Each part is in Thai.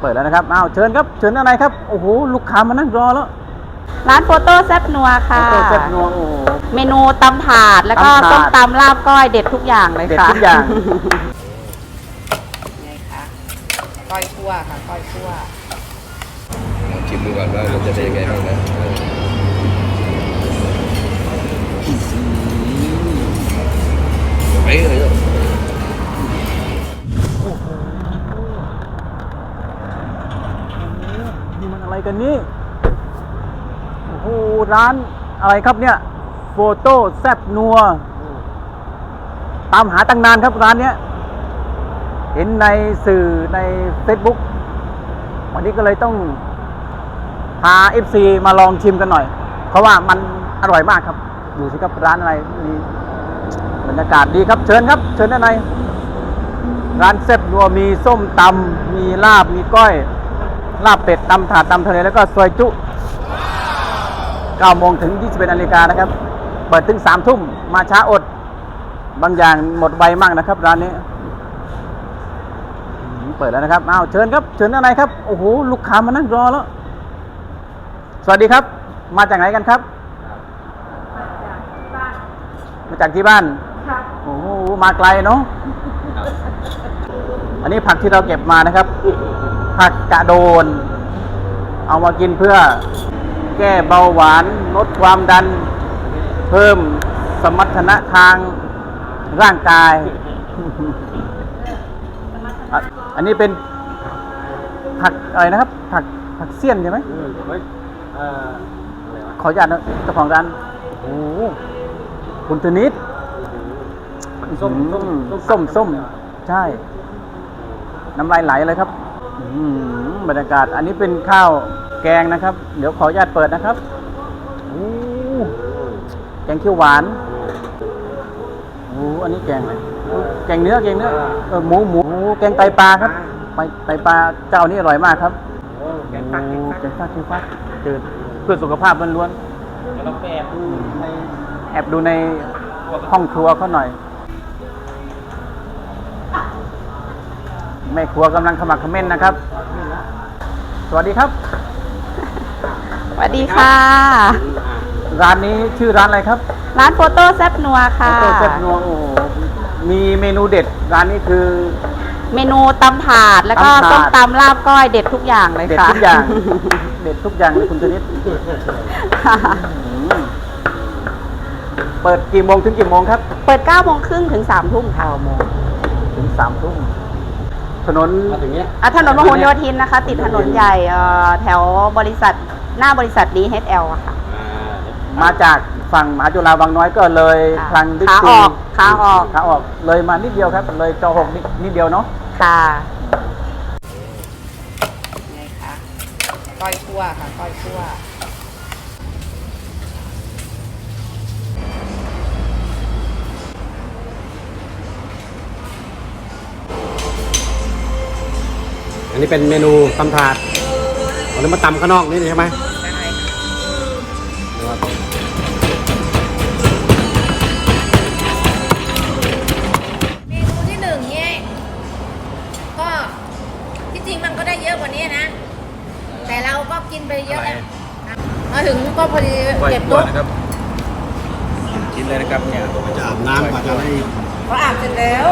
เปิดแล้วนะครับอ้าวเชิญครับเชิญอะไรครับโอ้โหลูกค้ามานั่งรอแล้วร้านโฟโต้แซบนัวค่ะโอ้โหเซ็ตนัวโอ้โหเมนูตำถาดแล้วก็ตำถาดส้มตำลาบก้อยเด็ดทุกอย่างเลยเด็ดค่ะทุกอย่างไงคะก้อยคั่วค่ะก้อยคั่วลองชิมดูก่อนว่ามันจะเป็นยังไงบ้างนะเออไปเลย กันนี่โอ้โหร้านอะไรครับเนี่ยโฟโต้แซบนัว ตามหาตั้งนานครับร้านเนี้ย เห็นในสื่อใน Facebook วันนี้ก็เลยต้องพา FC มาลองชิมกันหน่อย เพราะว่ามันอร่อยมากครับ ดูสิครับร้านอะไรมีบรรยากาศดีครับ เชิญครับ เชิญด้านในร้านแซ่บนัวมีส้มตำมีลาบมีก้อย ลาบเป็ดตำถาดตำทะเลแล้วก็ซอยจุ9โมงถึง 21นาฬิกานะครับ เปิดถึง 3 ทุ่ม มาช้าอด บางอย่างหมดไวมากนะครับ ร้านนี้อืมเปิดแล้วนะครับ อ้าว เชิญครับ เชิญด้านในครับ โอ้โห ลูกค้ามานั่งรอแล้ว สวัสดีครับ มาจากไหนกันครับ มาจากที่บ้าน โอ้โห มาไกลเนาะ อันนี้ผักที่เราเก็บมานะครับ ผักกระโดน เอามากินเพื่อแก้เบาหวานลดความดัน เพิ่มสมรรถนะทางร่างกายอะอันนี้เป็นผักอะไรนะครับ ผักผักเสี้ยนใช่ไหมขออนุญาตนะเจ้าของร้านโอ้โหคุณธนิดส้มอืมส้มส้ม ใช่ น้ำลายไหลเลยครับอืม บรรยากาศ อันนี้เป็นข้าวแกงนะครับ เดี๋ยวขออนุญาตเปิดนะครับโอ้แกงเขียวหวานโอ้อันนี้แกงอะไรแกงเนื้อแกงเนื้อเออหมูหมูแกงไตปลาครับไตไตปลาเจ้านี้อร่อยมากครับแกงฟักโอ้แกงฟักแกงฟักจืดเพื่อสุขภาพล้วนๆเราแปบดูในแอบดูในห้องครัวเขาหน่อย แม่ครัวกำลังขมักเขม้นนะครับ สวัสดีครับ สวัสดีค่ะ ร้านนี้ชื่อร้านอะไรครับร้านโฟโต้แซบนัวค่ะ โตเซ็ตนัวโอ้โหมีเมนูเด็ดร้านนี้คือ เมนูตำถาดแล้วก็ตำถาด ส้มตำลาบก้อยเด็ดทุกอย่างเลยเด็ดค่ะทุกอย่าง เด็ดทุกอย่างเลยคุณชนิดอืมเปิดกี่โมงถึงกี่โมงครับ เปิด9โมงครึ่งถึง3ทุ่มค่ะโมงถึงสามทุ่ม ถนนมาถึงเนี้ยอะถนนมโหโยธินนะคะ ติดถนนใหญ่เอ่อแถวบริษัทหน้าบริษัท DHL อะค่ะมาจากฝั่งมหาจุฬาวังน้อยก็เลยค่ะทางบิ๊กขาซีออกขาออก ขาออกเลยมานิดเดียวครับ เลยจอหกนิดนิดเดียวเนาะค่ะไงคะก้อยคั่วค่ะก้อยคั่ว อันนี้เป็นเมนูตำถาดเอาเนื้อมาตำข้างนอกนี่ใช่ไหมเมนูที่หนึ่งเนี่ยก็ที่จริงมันก็ได้เยอะกว่านี้นะ แต่เราก็กินไปเยอะแล้วมาถึงก็พอดีเก็บตุ๊กกินเลยนะครับเนี่ยจะอาบน้ำกว่าจะได้เขาอาบเสร็จแล้ว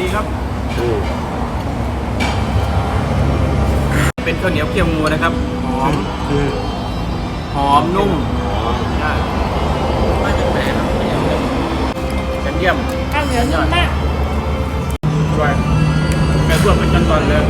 ดีครับ เป็นข้าวเหนียวเคี่ยวงูนะครับ หอม คือหอมนุ่มใช่กันเยี่ยมข้าวเหนียวนุ่มมากอร่อยแม่ครัวเป็นขั้นตอนเลย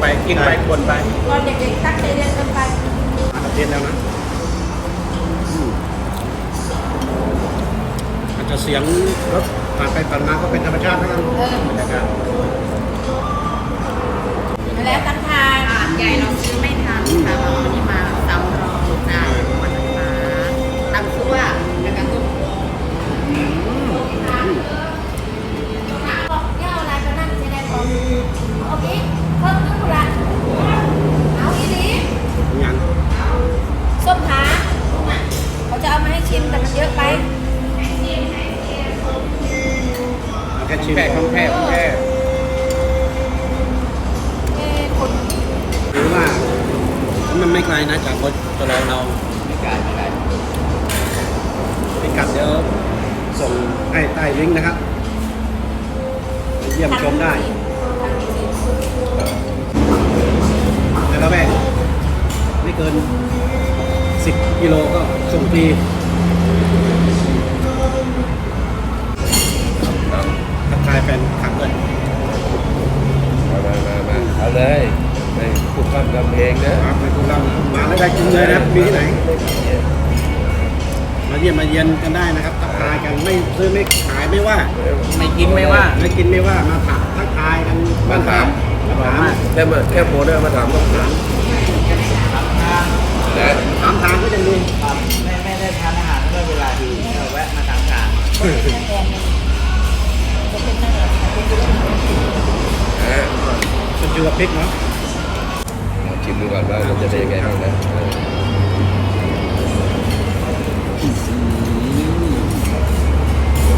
ไปบ่นไปกินไปบ่นไปตอนเด็กๆตั้งใจเรียนกันไปอาเทียนแล้วนะอาจจะเสียงรถผ่านไปผ่านมาก็เป็นธรรมชาติทั้งนั้นเออบรรยากาศมาแล้วตั้งทานใหญ่เราซื้อ ชิมแต่มันเยอะไปแค่ชิมแค่แค่แค่เคนหรือว่ามันไม่ไกลนะจากรถตลอดเราไม่ไกลไม่ไกลพิกัดเดี๋ยวส่งให้ใต้ลิงก์นะครับไปเยี่ยมชมได้แต่ละแวกไม่เกิน 10 กิโลก็ส่งฟรี แฟนคลับด้วยมามามามาเอาเลยไม่พูดคำกำเพลงนะมาไปพวกเรามาแล้วได้กินเลยนะครับมีที่ไหน มาเยี่ยมมาเยียนกันได้นะครับทักทายกันไม่ซื้อไม่ขายไม่ว่าไม่กินไม่ว่า ไม่กินไม่ว่ามาถามทักทายกันมาถามมาถามแค่มาแค่โพสต์เนี่ยมาถามต้องถามนะถามทางก็จะมีไม่ไม่ได้ทานอาหารก็เวลาดีเราแวะมาทานทาน นะสุดยูกับพริกเนาะลองชิมดูก่อนว่ามันจะเป็นยังไงบ้างนะเออ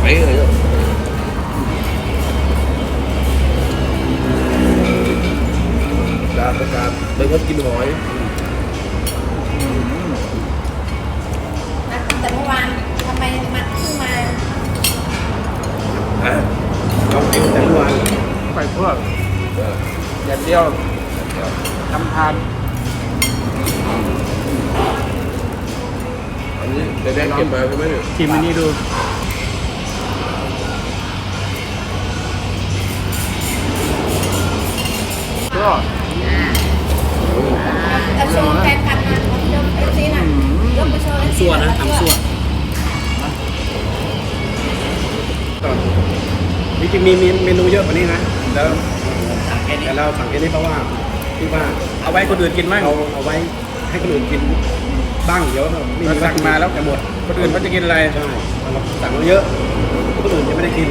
ไปเลยเนอะดาบประกาศเป็นคนกินหอย ทำทานอันนี้จะได้เก็บมาใช่ไหมเนี่ยชิมอันนี้ดูก็จะโชว์แฟนคลับนะยกเอฟซีน่ะยกไปโชว์เอฟซีส่วนนะทำส่วนจริงๆมีมีเมนูเยอะกว่านี้นะแล้วแต่เราสั่งแค่นี้เพราะว่า ที่ว่าเอาไว้คนอื่นกินมั้งเอาเอาไว้ให้คนอื่นกินบ้างเดี๋ยวไม่มีเราสั่งมาแล้วจะหมดคนอื่นเขาจะกินอะไรใช่เราสั่งมาเยอะคนอื่นยังไม่ได้กิน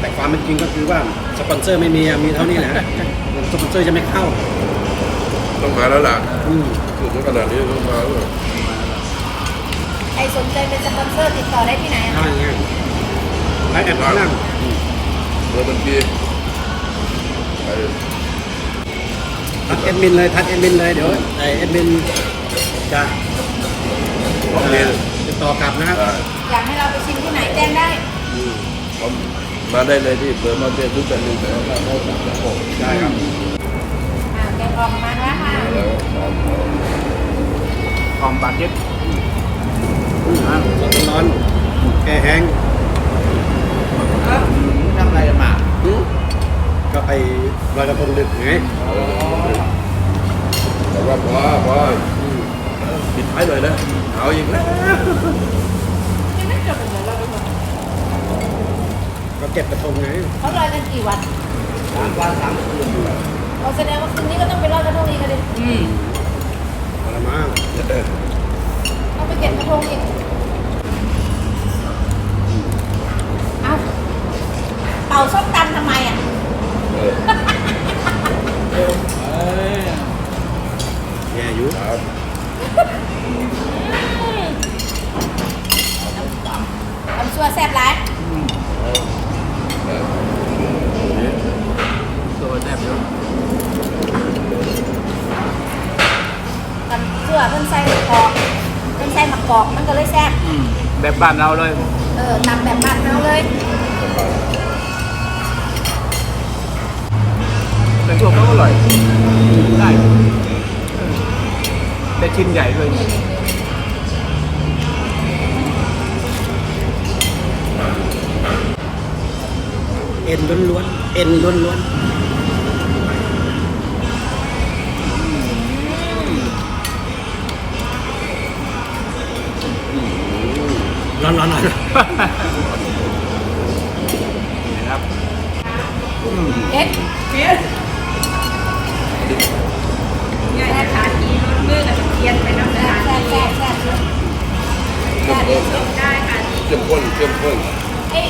แต่ความเป็นจริงก็คือว่าสปอนเซอร์ไม่มีอะมีเท่านี้แหละสปอนเซอร์จะไม่เข้าต้องมาแล้วล่ะอืมถึงขนาดนี้ต้องมาแล้วใครสนใจเป็นสปอนเซอร์ติดต่อได้ที่ไหนอะใช่ไงไลฟ์แอดข้างล่างเมื่ อบัญชีไปทักแอดมินเลยทักแอดมินเลยเดี๋ยวไอแอดมินจะพร้อมเรียนติดต่อกลับนะครับได้อยากให้เราไปชิมที่ไหนแจ้งได้ พร้อมมาได้เลยที่เปิดมาเป็นทุกแต่หนึ่งแต่ว่าเขาสั่งจากผมได้ครับ อ่าแกงออกมาแล้วค่ะแล้วพร้อมกองปากเย็บร้อนร้อนๆแก้แห้ง ทำอะไรกันมา ก็ไป ลอยกระทงดึกไงแต่ว่าพอพอปิดท้ายหน่อยนะเอาอีกแล้วก็เก็บกระทงไงเขาลอยกันกี่วันสามวันสามคืนเราแสดงว่าคืนนี้ก็ต้องไปลอยกระทงอีกกันดิพอละมั้งต้องไปเก็บกระทงอีกเอาเป่าส้มตำทำไมอะ เออ แย่อยู่ ครับ ทำชั่วแซ่บร้าย ตัวแซ่บเยอะ ทำชั่วเพิ่นใส่มะกอกเพิ่นใส่มะกอกมันก็เลยแซ่บอืมแบบบ้านเราเลย เออตำแบบบ้านเราเลยแต่พวกเขาอร่อย ได้เออได้ชิ้นใหญ่ด้วยเอ็นล้วนๆเอ็นล้วนๆ ร้อนๆร้อนๆนะครับเอ็ดเอ็ดง่ายนะคะทีมือกับเทียนไปน้ำตาลแซ่บแซ่บแซ่บแซ่บเข้มข้นได้ค่ะเข้มข้นเข้มข้นเอ้ย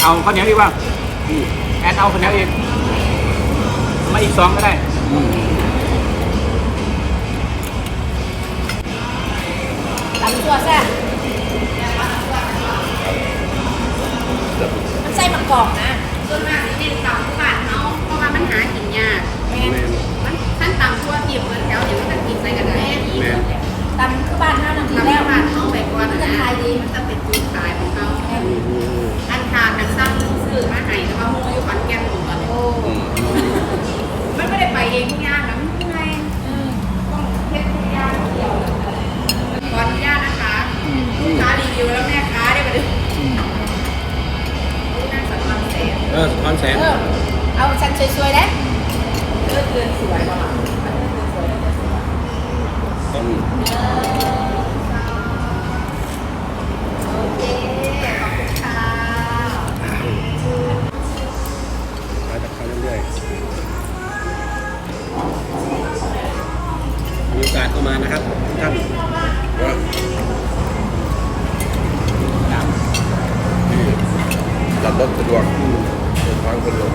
เอาข้าวเหนียวอีกว่าแอนเอาข้าวเหนียวอีกมาอีกสองก็ได้ตำชั่วแซ่บ กรอบนะส่วนมากสิเน้นตำทุกบ้านเขาเพราะว่ามันหากินยากแม่แมนมันขั้นตำทั่วทีบเหมือนแถวอย่างมันจะกินใส่กันได้แมน ดินสวยกว่าต้นโอเคขอบคุณค่ะมาจากเขาเรื่อยๆมีโอกาสก็มานะครับทุกท่านว่าจัดรถสะดวกเดินทางสะดวก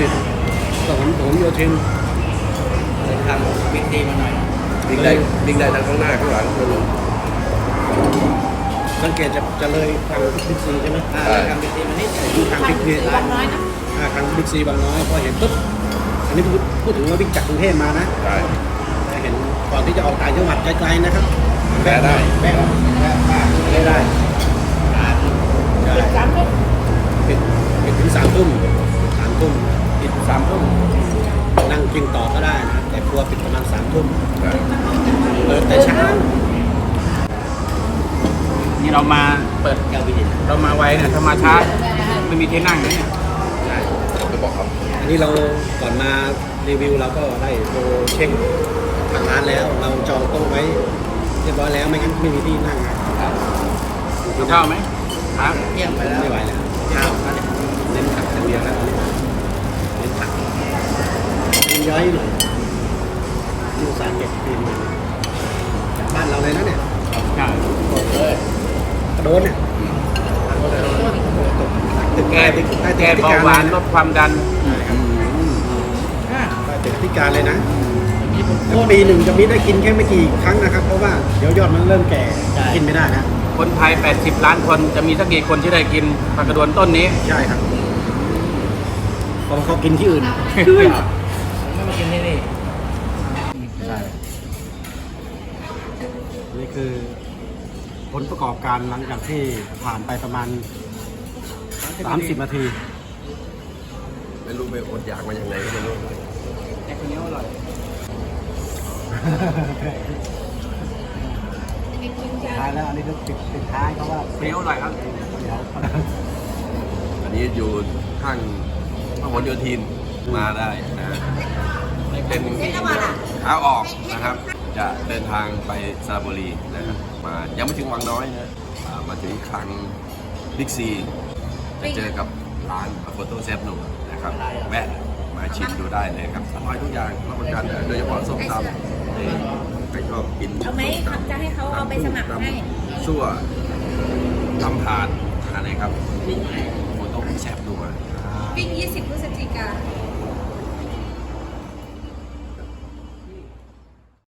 ติด ถนนถนนโยธินทางวิธีมาหน่อยวิ่งได้วิ่งได้ทั้งข้างหน้าข้างหลังเลยสังเกตจะจะเลยทางบิ๊กซีใช่ไหมอ่าทางวิธีมานิดอยู่ทางบิ๊กซีบางน้อยนะอ่าทางบิ๊กซีบางน้อยพอเห็นปุ๊บอันนี้พูดพูดถึงว่าวิ่งจากกรุงเทพมานะใช่จะเห็นก่อนที่จะออกต่างจังหวัดไกลๆนะครับแวะได้แวะแวะบ้านไม่ได้ เรามาไวเนี่ยถ้ามาช้าไม่มีที่นั่งนะเนี่ยใช่ไปบอกเขาอันนี้เราก่อนมารีวิวเราก็ได้โทรเช็คทางร้านแล้ว เราจองโต๊ะไว้เรียบร้อยแล้วไม่งั้นไม่มีที่นั่งนะครับกินข้าวไหมครับเที่ยงไปแล้วไม่ไหวแล้วข้าวเน้นผักอย่างเดียวแล้วเน้นผักกินย้อยหน่อยยูสารเก็บปีนจากบ้านเราเลยนะเนี่ยใช่กระโดนเนี่ยตึก แก้ใต้ตึกใต้ตึแก้กที่เบาการหวานลดความดันใต้ตึกที่การเลยนะแล้วปีหนึ่งจะมีได้กินแค่ไม่กี่ครั้งนะครับ เพราะว่าเดี๋ยวยอดมันเริ่มแก่กินไม่ได้นะคนไทย 80 ล้านคนจะมีสักกี่คนที่ได้กินผักกระโดวนต้นนี้ ใช่ครับเพราะว่าเขากินที่อื่นไม่มากินที่นี่ใช่นี่คือ ผลประกอบการหลังจากที่ผ่านไปประมาณ 30 นาที ไม่รู้ไปอดอยากมาอย่างไรก็ไม่รู้แต่คนนี้อร่อยท้ายแล้วอันนี้คือปิดปิดท้ายเขาว่าคนนี้อร่อยครับเดี๋ยวอันนี้อยู่ข้างพหลโยธินมาได้นะฮะเป็นขาออกนะครับ จะเดินทางไปสระบุรีนะครับมายังไม่ถึงวังน้อยนะอ่ามาถึงคลังบิ๊กซีไปเจอกับร้านโฟโต้แซฟหนุ่มนะครับแวะมาชิมดูได้เลยครับอร่อยทุกอย่างรับประกันนะโดยเฉพาะส้มตำนี่ใครชอบกินเอาไหมจะให้เขาเอาไปสมัครให้ ซั่วตำถาดอะไรครับโฟโต้แซฟดูมาวิ่ง 20พฤศจิกา